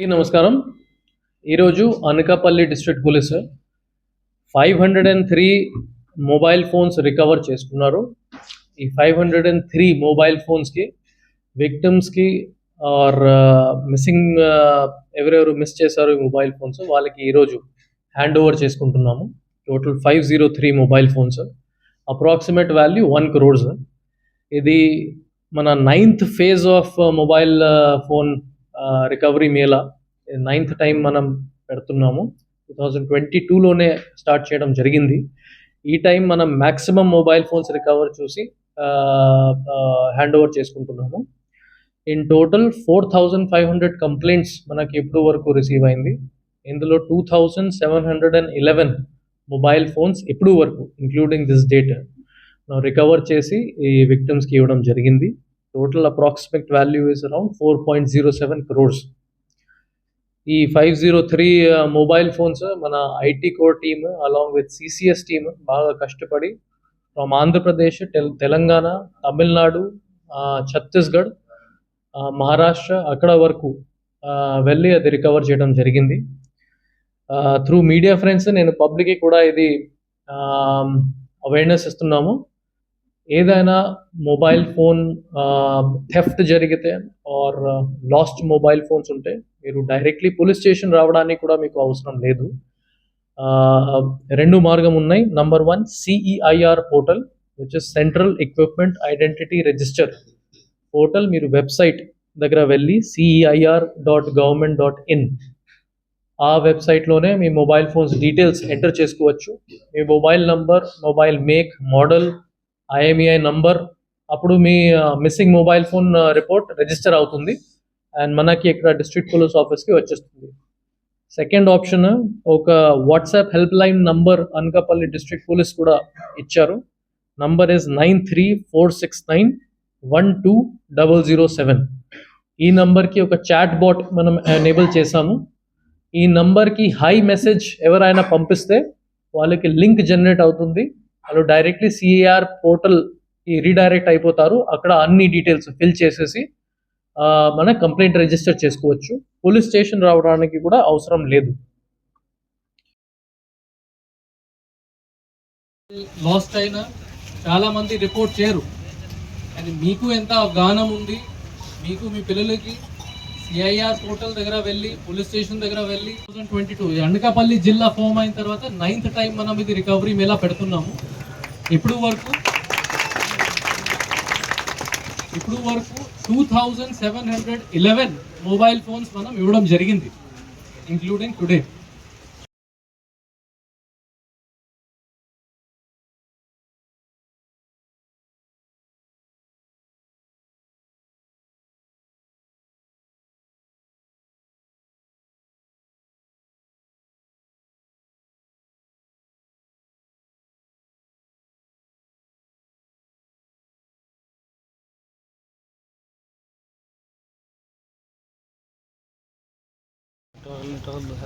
ఈ నమస్కారం. ఈరోజు Anakapalli district police five hundred and three mobile phones recover చేసుకున్నారు. ఈ five hundred and three mobile ఫోన్స్కి విక్టిమ్స్కి ఆర్ మిస్సింగ్ ఎవరెవరు మిస్ చేశారు ఈ మొబైల్ ఫోన్స్ వాళ్ళకి ఈరోజు హ్యాండ్ ఓవర్ చేసుకుంటున్నాము. Total five zero three mobile phones. Approximate value one crores. ఇది మన ninth phase of mobile phone recovery mela ninth time మనం పెడుతున్నాము. టూ థౌజండ్ ట్వంటీ టూలోనే స్టార్ట్ చేయడం జరిగింది. ఈ టైం మనం మ్యాక్సిమం మొబైల్ ఫోన్స్ రికవర్ చూసి హ్యాండ్ ఓవర్ చేసుకుంటున్నాము. In total four thousand five hundred complaints మనకి ఇప్పుడు వరకు రిసీవ్ అయింది. ఇందులో two thousand seven hundred and eleven mobile phones ఇప్పుడు వరకు ఇంక్లూడింగ్ దిస్ డేట్ రికవర్ చేసి ఈ విక్టమ్స్కి ఇవ్వడం జరిగింది. Total approximate value is around four point zero seven crores ఈ five zero three mobile phones మన IT core team along with CCS team బాగా కష్టపడి ఫ్రమ్ ఆంధ్రప్రదేశ్ తెలంగాణ తమిళనాడు ఛత్తీస్గఢ్ మహారాష్ట్ర అక్కడ వరకు వెళ్ళి అది రికవర్ చేయడం జరిగింది. త్రూ మీడియా ఫ్రెండ్స్ నేను పబ్లిక్కి కూడా ఇది అవేర్నెస్ ఇస్తున్నాము. ఏదైనా మొబైల్ ఫోన్ థెఫ్ట్ జరిగితే ఆర్ లాస్ట్ మొబైల్ ఫోన్స్ ఉంటే మీరు డైరెక్ట్లీ పోలీస్ స్టేషన్ రావడానికి కూడా మీకు అవసరం లేదు. రెండు మార్గం ఉన్నాయి. Number one CEIR portal which is central equipment identity register portal. మీరు వెబ్సైట్ దగ్గర వెళ్ళి CEIR dot government dot in ఆ వెబ్సైట్లోనే మీ మొబైల్ ఫోన్స్ డీటెయిల్స్ ఎంటర్ చేసుకోవచ్చు. మీ mobile number mobile make model IMEI number. అప్పుడు మీ missing mobile phone report register అవుతుంది. And మనకి ఇక్కడ డిస్ట్రిక్ట్ పోలీస్ ఆఫీస్కి వచ్చేస్తుంది. సెకండ్ ఆప్షన్ ఒక WhatsApp help line number Anakapalli district police కూడా ఇచ్చారు. Number is nine three four six nine one two double zero seven. ఈ నంబర్కి ఒక చాట్ బాట్ మనం ఎనేబుల్ చేశాము. ఈ నంబర్కి హై మెసేజ్ ఎవరైనా పంపిస్తే వాళ్ళకి లింక్ జనరేట్ అవుతుంది. వాళ్ళు డైరెక్ట్లీ సిఏఆర్ ఈ రీడైరెక్ట్ అయిపోతారు. అక్కడ అన్ని డీటెయిల్స్ ఫిల్ చేసేసి మన కంప్లైంట్ రిజిస్టర్ చేసుకోవచ్చు. పోలీస్ స్టేషన్ రావడానికి కూడా అవసరం లేదు. లాస్ట్ అయినా చాలా మంది రిపోర్ట్ చేయరు. అండ్ మీకు ఎంత గానం ఉంది? మీకు మీ పిల్లలకి సిఐఆర్ పోర్టల్ దగ్గర వెళ్ళి పోలీస్ స్టేషన్ దగ్గర వెళ్ళి two thousand twenty two Anakapalli జిల్లా ఫామ్ అయిన తర్వాత నైన్త్ టైం మనం ఇది రికవరీ మేళా పెడుతున్నాము. ఇప్పుడు వరకు ఇప్పుడు వరకు two thousand seven hundred eleven mobile phones మనం ఇవ్వడం జరిగింది ఇంక్లూడింగ్ టుడే टोटल टोटल